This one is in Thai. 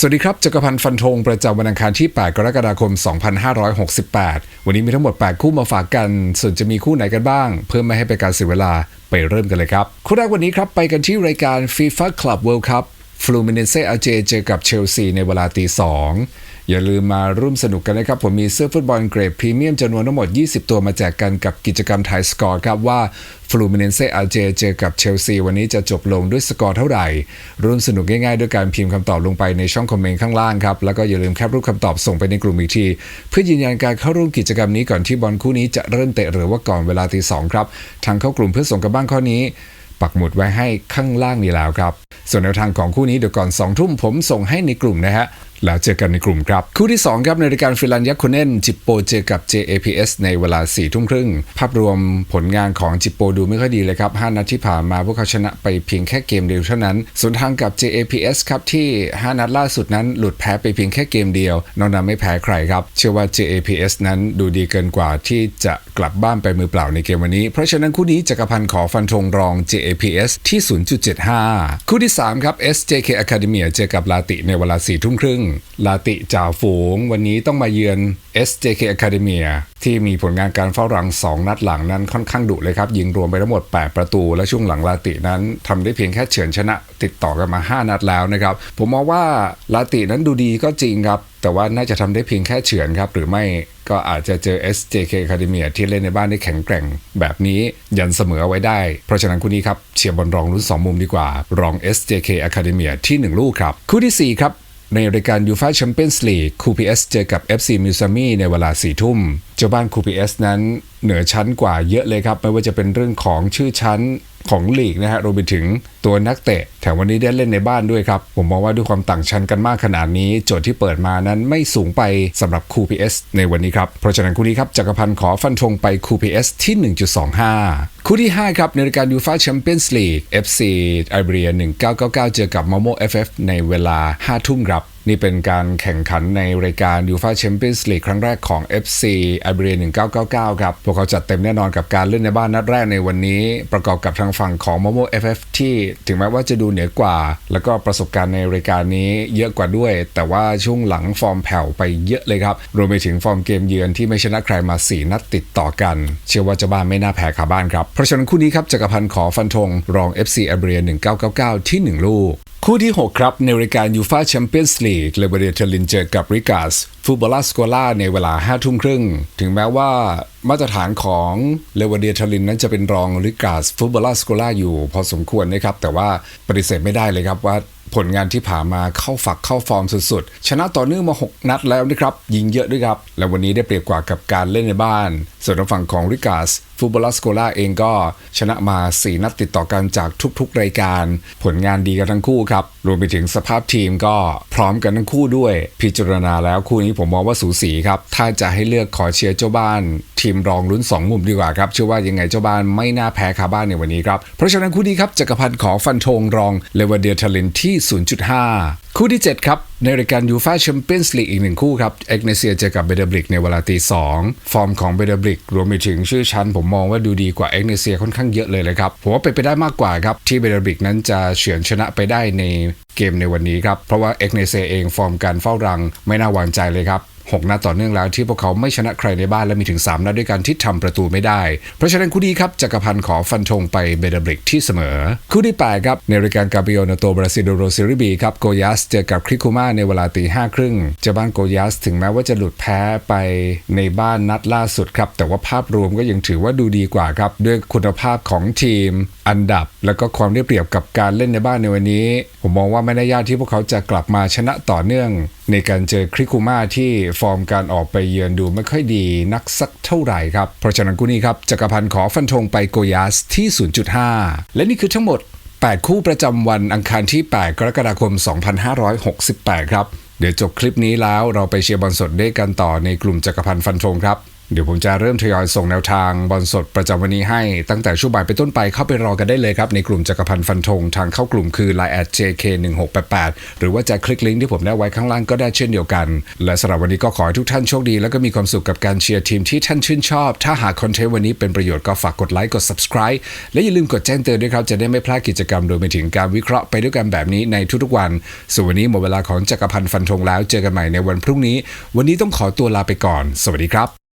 สวัสดีครับจักรพันธ์ฟันธงประจำวันอังคารที่ 8 กรกฎาคม 2568 วันนี้มีทั้งหมด 8 คู่มาฝากกัน ส่วนจะมีคู่ไหนกันบ้าง เพื่อไม่ให้เป็นการเสียเวลาไปเริ่มกันเลยครับ คู่แรกวันนี้ครับ ไปกันที่รายการ FIFA Club World Cup ฟลูมิเนเซอาเจเจอกับเชลซีในเวลาตีส อย่าลืมมาร่วมสนุกกันนะครับ ผมมีเสื้อฟุตบอลเกรดพรีเมียมจำนวนทั้งหมด 20 ตัวมาแจกกันกับกิจกรรมไทยสกอร์ครับว่าฟลูมิเนเซอาเจเจอกับเชลซีวันนี้จะจบลงด้วยสกอร์เท่าไหร่ ร่วมสนุกง่ายๆ ด้วยการพิมพ์คำตอบลงไปในช่องคอมเมนต์ข้างล่างครับ แล้วก็อย่าลืมแคปรูปคำตอบส่งไปในกลุ่มอีกที เพื่อยืนยันการเข้าร่วมกิจกรรมนี้ก่อนที่บอลคู่นี้จะเริ่มเตะหรือว่าก่อนเวลาตีสองครับทางเข้ากลุ่มเพื่อส่งกันบ้านข้อนี้ ปักหมุดไว้ให้ข้างล่างนี้แล้วครับ ส่วนแนวทางของคู่นี้เดี๋ยวก่อน2ทุ่มผมส่งให้ในกลุ่มนะฮะ แล้วเจอกันในกลุ่มครับ คู่ที่ 2 ครับในรายการฟิลันยักษ์คเนนจิปโปเจอกับ JAPS ในเวลา4ทุ่มครึ่ง ภาพรวมผลงานของจิปโปดูไม่ค่อยดีเลยครับ 5 นัดที่ผ่านมาพวกเขาชนะไปเพียงแค่เกมเดียวเท่านั้น ส่วนทางกับ JAPS ครับที่ 5 นัดล่าสุดนั้นหลุดแพ้ไปเพียงแค่เกมเดียวนอกนั้นไม่แพ้ใครครับ เชื่อว่า JAPS นั้นดูดีเกินกว่าที่จะกลับบ้านไปมือเปล่าในเกมวันนี้ เพราะฉะนั้นคู่นี้จักรพันธ์ขอฟันธงรอง JAPS ที่ 0.75 คู่ที่3ครับ SJK Academy เจอกับลาติในเวลา4ทุ่มครึ่งลาติจ่าฝูง วันนี้ต้องมาเยือน SJK Academy ที่มีผลงานการเฝ้ารัง 2 นัดหลังนั้นค่อนข้างดุเลยครับ ยิงรวมไปทั้งหมด 8 ประตู และช่วงหลังลาตินั้นทำได้เพียงแค่เฉือนชนะ ติดต่อกันมา 5 นัดแล้วนะครับ ผมมองว่าลาตินั้นดูดีก็จริงครับ แต่ว่าน่าจะทำได้เพียงแค่เฉือนครับ หรือไม่ก็อาจจะเจอ SJK Academy ที่เล่นในบ้านได้แข็งแกร่ง แบบนี้ยันเสมอไว้ได้ เพราะฉะนั้นคู่นี้ครับเชียร์บอลรองรุ่น 2 มุมดีกว่า รอง SJK Academy ที่ 1 ลูกครับ คู่ที่ 4 ครับ ในรายการยูฟาแชมเปี้ยนส์ลีกคูพีเอสเจอกับ FC มิวซามีในเวลา4ทุ่มเจ้าบ้านคูพีเอสนั้นเหนือชั้นกว่าเยอะเลยครับ ไม่ว่าจะเป็นเรื่องของชื่อชั้นของลีกนะฮะรวมไปถึงตัวนักเตะ แถมวันนี้ได้เล่นในบ้านด้วยครับ ผมมองว่าด้วยความต่างชั้นกันมากขนาดนี้ โจทย์ที่เปิดมานั้นไม่สูงไปสำหรับคูพีเอสในวันนี้ครับ เพราะฉะนั้นคู่นี้ครับจักรพันธ์ขอฟันธงไปคูพีเอสที่ 1.25 คู่ที่ 5 ครับ ในรายการยูฟาแชมเปี้ยนส์ลีก FC ไอเบีย1999 เจอกับม o โม FF ในเวลา 5 ทุ่มครับ นี่เป็นการแข่งขันในรายการยูฟาแชมเปี้ยนส์ลีกครั้งแรกของ FC ไอเบีย1999 ครับ พวกเขาจัดเต็มแน่นอนกับการเล่นในบ้านนัดแรกในวันนี้ ประกอบกับทางฝั่งของโมโม FF ที่ถึงแม้ว่าจะดูเหนือกว่า แล้วก็ประสบการณ์ในรายการนี้เยอะกว่าด้วย แต่ว่าช่วงหลังฟอร์มแผ่วไปเยอะเลยครับ รวมไปถึงฟอร์มเกมเยือนที่ไม่ชนะใครมา 4 นัดติดต่อกัน เชื่อว่าเจ้าบ้านไม่น่าแพ้ขาบ้านครับเพราะฉะนั้นคู่นี้ครับจักรพันธ์ขอฟันธงรอง FC ไอเบีย1999 ที่ 1 ลูกคู่ที่ 6 ครับ ในรายการยูฟาแชมเปี้ยนส์ลีกเลเบเดียเทลินเจอกับริกาสฟูบอลาสโกล่าในเวลา 5 ทุ่มครึ่ง ถึงแม้ว่ามาตรฐานของเลเวเดียเทลินนั้นจะเป็นรองริกาสฟูบอลาสโกล่าอยู่พอสมควรนะครับ แต่ว่าปฏิเสธไม่ได้เลยครับว่าผลงานที่ผ่านมาเข้าฝักเข้าฟอร์มสุดๆ ชนะต่อเนื่องมา 6 นัดแล้วนะครับ ยิงเยอะด้วยครับ และวันนี้ได้เปรียบกว่ากับการเล่นในบ้าน ส่วนทางฝั่งของริกาส ฟูบอลสโกล่าเองก็ชนะมา 4 นัดติดต่อกันจากทุกๆ รายการ ผลงานดีกันทั้งคู่ครับ รวมไปถึงสภาพทีมก็พร้อมกันทั้งคู่ด้วย พิจารณาแล้วคู่นี้ผมมองว่าสูสีครับ ถ้าจะให้เลือกขอเชียร์เจ้าบ้าน ทีมรองลุ้น 2 มุมดีกว่าครับ เชื่อว่ายังไงเจ้าบ้านไม่น่าแพ้คาบ้านในวันนี้ครับ เพราะฉะนั้นคู่นี้ครับจักรพันธ์ขอฟันธงรองเลวเดียเทลินที่ 0.5 คู่ที่ 7 ครับ ในรายการยูฟาแชมเปี้ยนส์ลีกอีกหนึ่งคู่ครับเอกเนเซียเจอกับเบเดบริกในเวลาตีสองฟอร์มของเบเดบริกรวมไปถึงชื่อชั้น ผมมองว่าดูดีกว่าเอกเนเซียค่อนข้างเยอะเลยเลยครับผมว่าไปไปได้มากกว่าครับที่เบเดบริกนั้นจะเฉือนชนะไปได้ในเกมในวันนี้ครับเพราะว่าเอกเนเซียเองฟอร์มการเฝ้ารังไม่น่าวางใจเลยครับ 6 นัดต่อเนื่องแล้วที่พวกเขาไม่ชนะใครในบ้านและมีถึง 3 นัดด้วยกันที่ทำประตูไม่ได้ เพราะฉะนั้นคู่นี้ครับจักรพันธ์ขอฟันธงไปเบเดบริกที่เสมอ คู่ที่8ครับในรายการกาเบโอนาโตบราซิโดโรซิริบีครับโกยัสเจอกับคริคูมาในเวลาตีห้าครึ่งเจ้าบ้านโกยัสถึงแม้ว่าจะหลุดแพ้ไปในบ้านนัดล่าสุดครับแต่ว่าภาพรวมก็ยังถือว่าดูดีกว่าครับด้วยคุณภาพของทีม อันดับ แล้วก็ความได้เปรียบกับการเล่นในบ้านในวันนี้ ผมมองว่าไม่น่ายากที่พวกเขาจะกลับมาชนะต่อเนื่อง ในการเจอคริคูมาที่ฟอร์มการออกไปเยือนดูไม่ค่อยดีนักสักเท่าไหร่ครับ เพราะฉะนั้นกูนี้ครับจักรพันธ์ขอฟันธงไปโกยัสที่ 0.5 และนี่คือทั้งหมด 8 คู่ประจำวันอังคารที่ 8 กรกฎาคม 2568 ครับ เดี๋ยวจบคลิปนี้แล้วเราไปเชียร์บอลสดด้วยกันต่อในกลุ่มจักรพันธ์ฟันธงครับ เดี๋ยวผมจะเริ่มทยอยส่งแนวทางบอลสดประจำวันนี้ให้ตั้งแต่ช่วงบ่ายไปต้นไปเข้าไปรอกันได้เลยครับ ในกลุ่มจักรพันธ์ฟันธงทางเข้ากลุ่มคือ Line at JK1688 หรือว่าจะคลิกลิงก์ที่ผมได้ไว้ข้างล่างก็ได้เช่นเดียวกัน และสำหรับวันนี้ก็ขอให้ทุกท่านโชคดี แล้วก็มีความสุขกับการเชียร์ทีมที่ท่านชื่นชอบ ถ้าหากคอนเทนต์วันนี้เป็นประโยชน์ก็ฝากกดไลค์กด subscribe และอย่าลืมกดแจ้งเตือนด้วยครับจะได้ไม่พลาดกิจกรรมรวมไปถึงการวิเคราะห์ไปด้วยกันแบบนี้ในทุกๆวันส่วนวันนี้หมดเวลาของจักรพันธ์ฟันธงแล้วเจอกันใหม่ในวันพรุ่งนี้ วันนี้ต้องขอตัวลาไปก่อน สวัสดีครับ